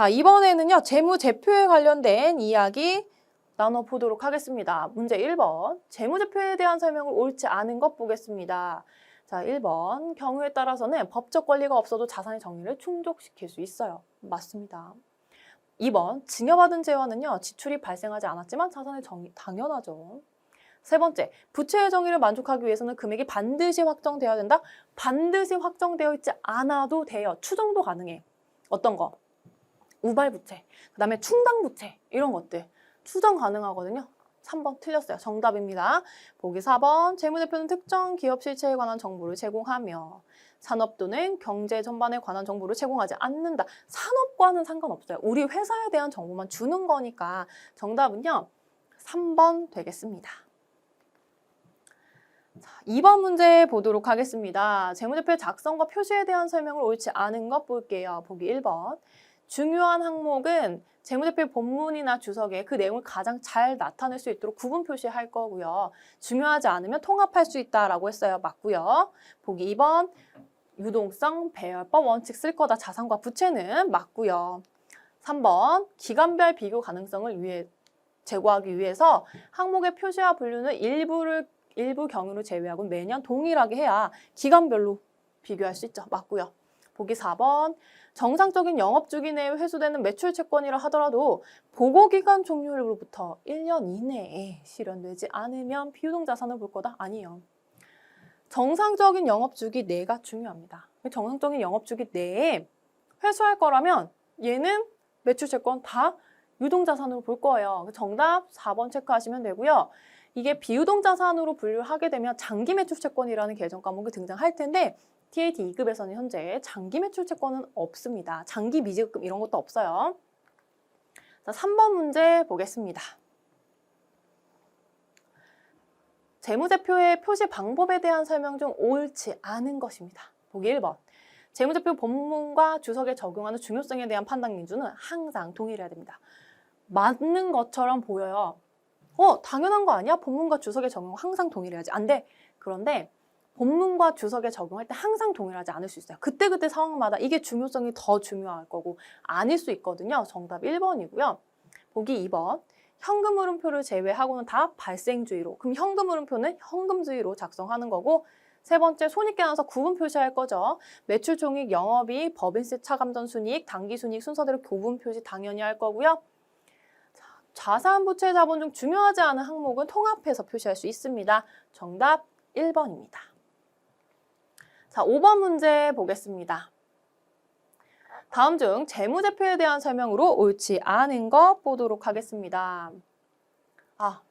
자, 이번에는요, 재무제표에 관련된 이야기 나눠보도록 하겠습니다. 문제 1번. 재무제표에 대한 설명을 옳지 않은 것 보겠습니다. 자, 1번. 경우에 따라서는 법적 권리가 없어도 자산의 정의를 충족시킬 수 있어요. 맞습니다. 2번. 증여받은 재화는요, 지출이 발생하지 않았지만 자산의 정의, 당연하죠. 세 번째, 부채의 정의를 만족하기 위해서는 금액이 반드시 확정되어야 된다? 반드시 확정되어 있지 않아도 돼요. 추정도 가능해. 어떤 거? 우발부채, 그 다음에 충당부채 이런 것들 추정 가능하거든요. 3번 틀렸어요. 정답입니다. 보기 4번 재무제표는 특정 기업 실체에 관한 정보를 제공하며 산업 또는 경제 전반에 관한 정보를 제공하지 않는다. 산업과는 상관없어요. 우리 회사에 대한 정보만 주는 거니까 정답은요. 3번 되겠습니다. 자, 2번 문제 보도록 하겠습니다. 재무제표의 작성과 표시에 대한 설명을 옳지 않은 것 볼게요. 보기 1번. 중요한 항목은 재무제표의 본문이나 주석에 그 내용을 가장 잘 나타낼 수 있도록 구분 표시할 거고요. 중요하지 않으면 통합할 수 있다라고 했어요. 맞고요. 보기 2번. 유동성, 배열법, 원칙 쓸 거다. 자산과 부채는 맞고요. 3번. 기간별 비교 가능성을 위해 제고하기 위해서 항목의 표시와 분류는 일부를 일부 경우를 제외하고 매년 동일하게 해야 기간별로 비교할 수 있죠. 맞고요. 보기 4번. 정상적인 영업주기 내에 회수되는 매출 채권이라 하더라도 보고기간 종료일로부터 1년 이내에 실현되지 않으면 비유동자산을 볼 거다? 아니에요. 정상적인 영업주기 내가 중요합니다. 정상적인 영업주기 내에 회수할 거라면 얘는 매출 채권 다 유동자산으로 볼 거예요. 정답 4번 체크하시면 되고요. 이게 비유동 자산으로 분류하게 되면 장기 매출 채권이라는 계정 과목이 등장할 텐데 TAT 2급에서는 현재 장기 매출 채권은 없습니다. 장기 미지급 이런 것도 없어요. 자, 3번 문제 보겠습니다. 재무제표의 표시 방법에 대한 설명 중 옳지 않은 것입니다. 보기 1번. 재무제표 본문과 주석에 적용하는 중요성에 대한 판단 기준은 항상 동일해야 됩니다. 맞는 것처럼 보여요. 어, 당연한 거 아니야? 본문과 주석에 적용 항상 동일해야지. 안 돼. 그런데 본문과 주석에 적용할 때 항상 동일하지 않을 수 있어요. 그때그때 상황마다 이게 중요성이 더 중요할 거고 아닐 수 있거든요. 정답 1번이고요. 보기 2번. 현금 흐름표를 제외하고는 다 발생주의로. 그럼 현금 흐름표는 현금주의로 작성하는 거고 세 번째 손익계 나서 구분 표시할 거죠. 매출 총익, 영업이익, 법인세 차감전 순이익, 당기 순이익 순서대로 구분 표시 당연히 할 거고요. 자, 자산 부채 자본 중 중요하지 않은 항목은 통합해서 표시할 수 있습니다. 정답 1번입니다. 자, 5번 문제 보겠습니다. 다음 중 재무제표에 대한 설명으로 옳지 않은 것 보도록 하겠습니다. 아,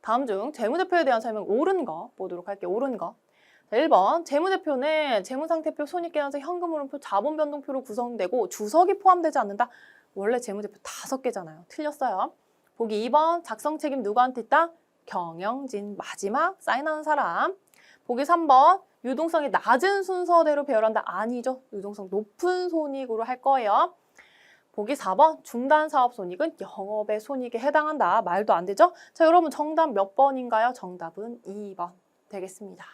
다음 중 재무제표에 대한 설명 옳은 거 보도록 할게요. 옳은 거. 자, 1번 재무제표는 재무상태표, 손익계산서, 현금흐름표, 자본변동표로 구성되고 주석이 포함되지 않는다. 원래 재무제표 다섯 개잖아요. 틀렸어요. 보기 2번 작성 책임 누구한테 있다? 경영진 마지막 사인하는 사람. 보기 3번 유동성이 낮은 순서대로 배열한다. 아니죠. 유동성 높은 손익으로 할 거예요. 보기 4번 중단 사업 손익은 영업의 손익에 해당한다. 말도 안 되죠? 자, 여러분 정답 몇 번인가요? 정답은 2번 되겠습니다.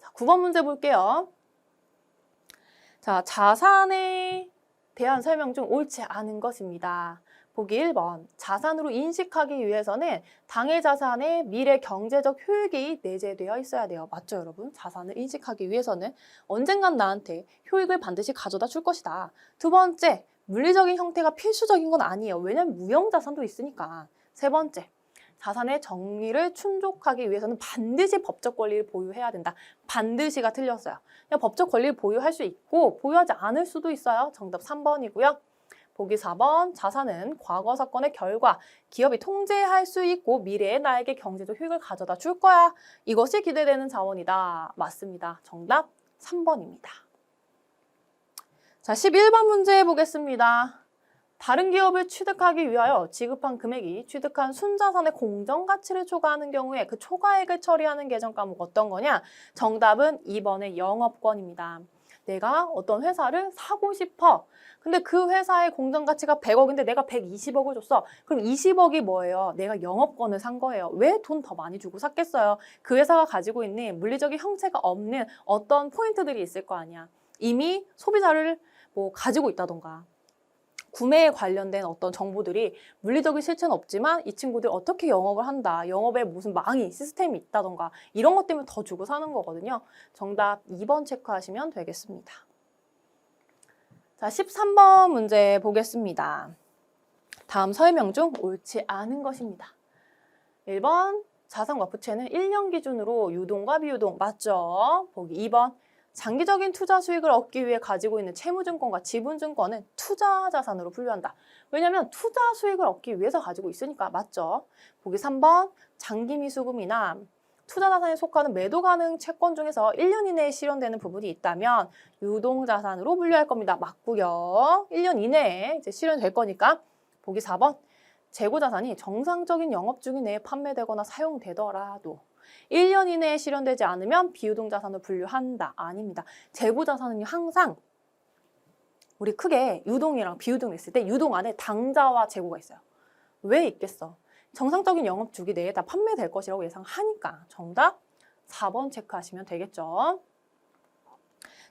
자, 9번 문제 볼게요. 자, 자산에 대한 설명 중 옳지 않은 것입니다. 보기 1번. 자산으로 인식하기 위해서는 당해 자산의 미래 경제적 효익이 내재되어 있어야 돼요. 맞죠, 여러분? 자산을 인식하기 위해서는 언젠간 나한테 효익을 반드시 가져다 줄 것이다. 두 번째, 물리적인 형태가 필수적인 건 아니에요. 왜냐면 무형 자산도 있으니까. 세 번째, 자산의 정의를 충족하기 위해서는 반드시 법적 권리를 보유해야 된다. 반드시가 틀렸어요. 그냥 법적 권리를 보유할 수 있고 보유하지 않을 수도 있어요. 정답 3번이고요. 보기 4번 자산은 과거 사건의 결과 기업이 통제할 수 있고 미래에 나에게 경제적 효익을 가져다 줄 거야. 이것이 기대되는 자원이다. 맞습니다. 정답 3번입니다. 자, 11번 문제 보겠습니다. 다른 기업을 취득하기 위하여 지급한 금액이 취득한 순자산의 공정 가치를 초과하는 경우에 그 초과액을 처리하는 계정 과목 어떤 거냐? 정답은 2번의 영업권입니다. 내가 어떤 회사를 사고 싶어. 근데 그 회사의 공정 가치가 100억인데 내가 120억을 줬어. 그럼 20억이 뭐예요? 내가 영업권을 산 거예요. 왜 돈 더 많이 주고 샀겠어요? 그 회사가 가지고 있는 물리적인 형체가 없는 어떤 포인트들이 있을 거 아니야. 이미 소비자를 뭐 가지고 있다던가 구매에 관련된 어떤 정보들이 물리적인 실체는 없지만 이 친구들 어떻게 영업을 한다, 영업에 무슨 망이, 시스템이 있다던가 이런 것 때문에 더 주고 사는 거거든요. 정답 2번 체크하시면 되겠습니다. 자, 13번 문제 보겠습니다. 다음 설명 중 옳지 않은 것입니다. 1번 자산 와프채는 1년 기준으로 유동과 비유동 맞죠? 보기 2번 장기적인 투자 수익을 얻기 위해 가지고 있는 채무증권과 지분증권은 투자 자산으로 분류한다. 왜냐하면 투자 수익을 얻기 위해서 가지고 있으니까 맞죠? 보기 3번 장기 미수금이나 투자 자산에 속하는 매도 가능 채권 중에서 1년 이내에 실현되는 부분이 있다면 유동 자산으로 분류할 겁니다. 맞고요. 1년 이내에 이제 실현될 거니까 보기 4번 재고 자산이 정상적인 영업 주기 내에 판매되거나 사용되더라도 1년 이내에 실현되지 않으면 비유동 자산으로 분류한다. 아닙니다. 재고 자산은 항상 우리 크게 유동이랑 비유동 있을 때 유동 안에 당자와 재고가 있어요. 왜 있겠어? 정상적인 영업 주기 내에 다 판매될 것이라고 예상하니까 정답 4번 체크하시면 되겠죠.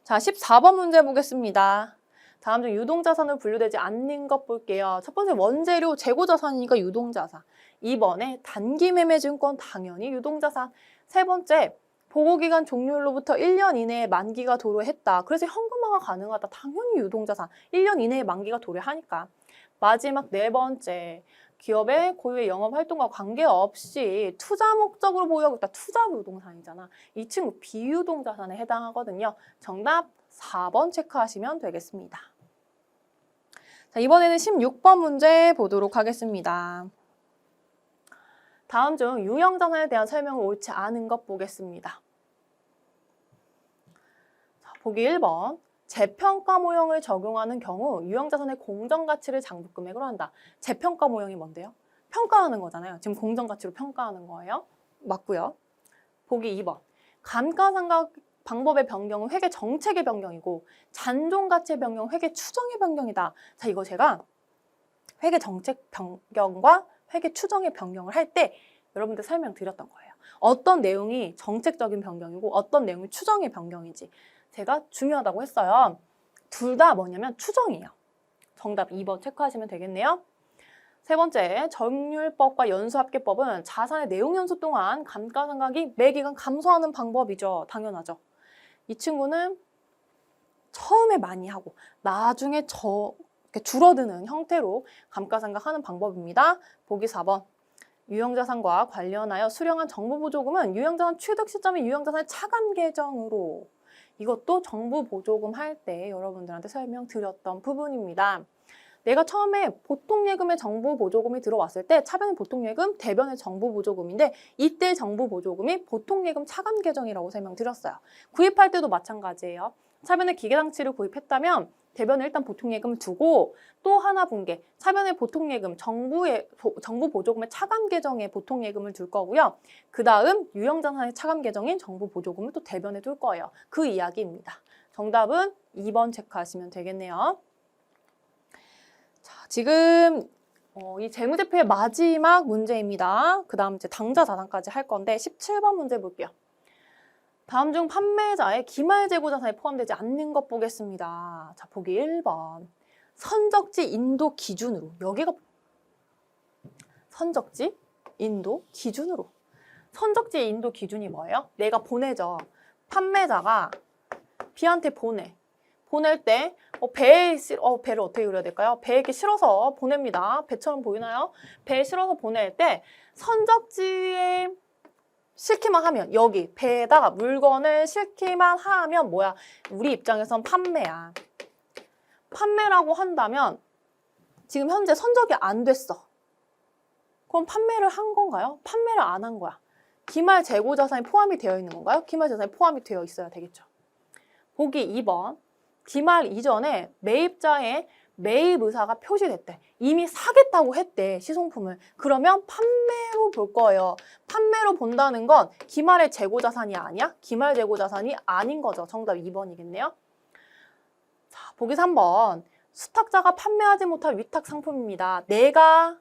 자, 14번 문제 보겠습니다. 다음 중 유동자산으로 분류되지 않는 것 볼게요. 첫 번째 원재료 재고자산이니까 유동자산. 2번에 단기 매매 증권 당연히 유동자산. 세 번째 보고기간 종료일로부터 1년 이내에 만기가 도래했다. 그래서 현금화가 가능하다. 당연히 유동자산. 1년 이내에 만기가 도래하니까. 마지막 네 번째 기업의 고유의 영업 활동과 관계없이 투자 목적으로 보유하고 있다. 투자 부동산이잖아. 이 친구 비유동 자산에 해당하거든요. 정답 4번 체크하시면 되겠습니다. 자, 이번에는 16번 문제 보도록 하겠습니다. 다음 중 유형 자산에 대한 설명을 옳지 않은 것 보겠습니다. 자, 보기 1번. 재평가 모형을 적용하는 경우 유형 자산의 공정 가치를 장부 금액으로 한다. 재평가 모형이 뭔데요? 평가하는 거잖아요. 지금 공정 가치로 평가하는 거예요. 맞고요. 보기 2번. 감가상각 방법의 변경은 회계 정책의 변경이고 잔존 가치의 변경, 회계 추정의 변경이다. 자, 이거 제가 회계 정책 변경과 회계 추정의 변경을 할 때 여러분들 설명드렸던 거예요. 어떤 내용이 정책적인 변경이고 어떤 내용이 추정의 변경인지 제가 중요하다고 했어요. 둘 다 뭐냐면 추정이에요. 정답 2번 체크하시면 되겠네요. 세 번째, 정률법과 연수합계법은 자산의 내용 연수 동안 감가상각이 매기간 감소하는 방법이죠. 당연하죠. 이 친구는 처음에 많이 하고 나중에 저 이렇게 줄어드는 형태로 감가상각하는 방법입니다. 보기 4번. 유형자산과 관련하여 수령한 정부보조금은 유형자산 취득 시점의 유형자산의 차감 계정으로 이것도 정부 보조금 할 때 여러분들한테 설명드렸던 부분입니다. 내가 처음에 보통 예금의 정부 보조금이 들어왔을 때 차변의 보통 예금, 대변의 정부 보조금인데 이때 정부 보조금이 보통 예금 차감 계정이라고 설명드렸어요. 구입할 때도 마찬가지예요. 차변의 기계 장치를 구입했다면 대변에 일단 보통 예금을 두고 또 하나 분계 차변의 보통 예금 정부의 보- 정부 보조금의 차감 계정에 보통 예금을 둘 거고요. 그 다음 유형자산의 차감 계정인 정부 보조금을 또 대변에 둘 거예요. 그 이야기입니다. 정답은 2번 체크하시면 되겠네요. 자, 지금 어, 이 재무제표의 마지막 문제입니다. 그 다음 이제 당좌 자산까지 할 건데 17번 문제 볼게요. 다음 중 판매자의 기말 재고 자산에 포함되지 않는 것 보겠습니다. 자, 보기 1번. 선적지 인도 기준으로. 여기가 선적지 인도 기준으로. 선적지 인도 기준이 뭐예요? 내가 보내죠. 판매자가 B한테 보내. 보낼 때 어, 배에 실, 어, 배를 어떻게 그려야 될까요? 배에 이렇게 실어서 보냅니다. 배처럼 보이나요? 배에 실어서 보낼 때 선적지에 실기만 하면 여기 배에다가 물건을 실기만 하면 뭐야? 우리 입장에선 판매야. 판매라고 한다면 지금 현재 선적이 안 됐어. 그럼 판매를 한 건가요? 판매를 안 한 거야. 기말 재고 자산이 포함이 되어 있는 건가요? 기말 자산이 포함이 되어 있어야 되겠죠. 보기 2번. 기말 이전에 매입자의 매입 의사가 표시됐대. 이미 사겠다고 했대, 시송품을. 그러면 판매로 볼 거예요. 판매로 본다는 건 기말의 재고 자산이 아니야? 기말 재고 자산이 아닌 거죠. 정답 2번이겠네요. 자, 보기 3번. 수탁자가 판매하지 못할 위탁 상품입니다. 내가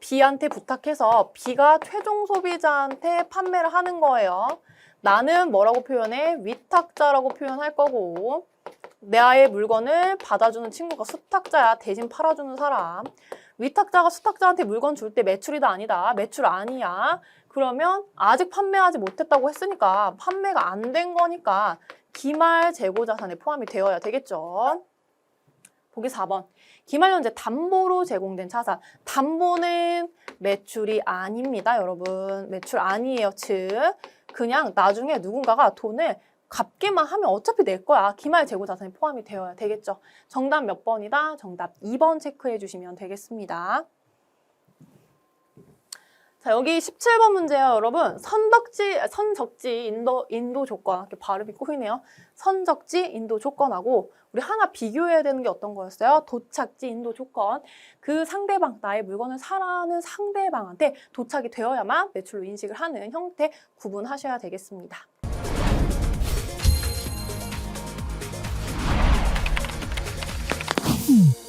B한테 부탁해서 B가 최종 소비자한테 판매를 하는 거예요. 나는 뭐라고 표현해? 위탁자라고 표현할 거고 나의 물건을 받아주는 친구가 수탁자야. 대신 팔아주는 사람. 위탁자가 수탁자한테 물건 줄 때 매출이다 아니다. 매출 아니야. 그러면 아직 판매하지 못했다고 했으니까 판매가 안 된 거니까 기말 재고 자산에 포함이 되어야 되겠죠. 보기 4번. 기말 현재 담보로 제공된 자산. 담보는 매출이 아닙니다, 여러분. 매출 아니에요, 즉. 그냥 나중에 누군가가 돈을 갚기만 하면 어차피 낼 거야. 기말 재고 자산에 포함이 되어야 되겠죠. 정답 몇 번이다? 정답 2번 체크해 주시면 되겠습니다. 자, 여기 17번 문제요, 여러분. 선덕지, 선적지 인도, 인도 조건. 이렇게 발음이 꼬이네요. 선적지 인도 조건하고 우리 하나 비교해야 되는 게 어떤 거였어요? 도착지 인도 조건. 그 상대방, 나의 물건을 사라는 상대방한테 도착이 되어야만 매출로 인식을 하는 형태 구분하셔야 되겠습니다. Hmm.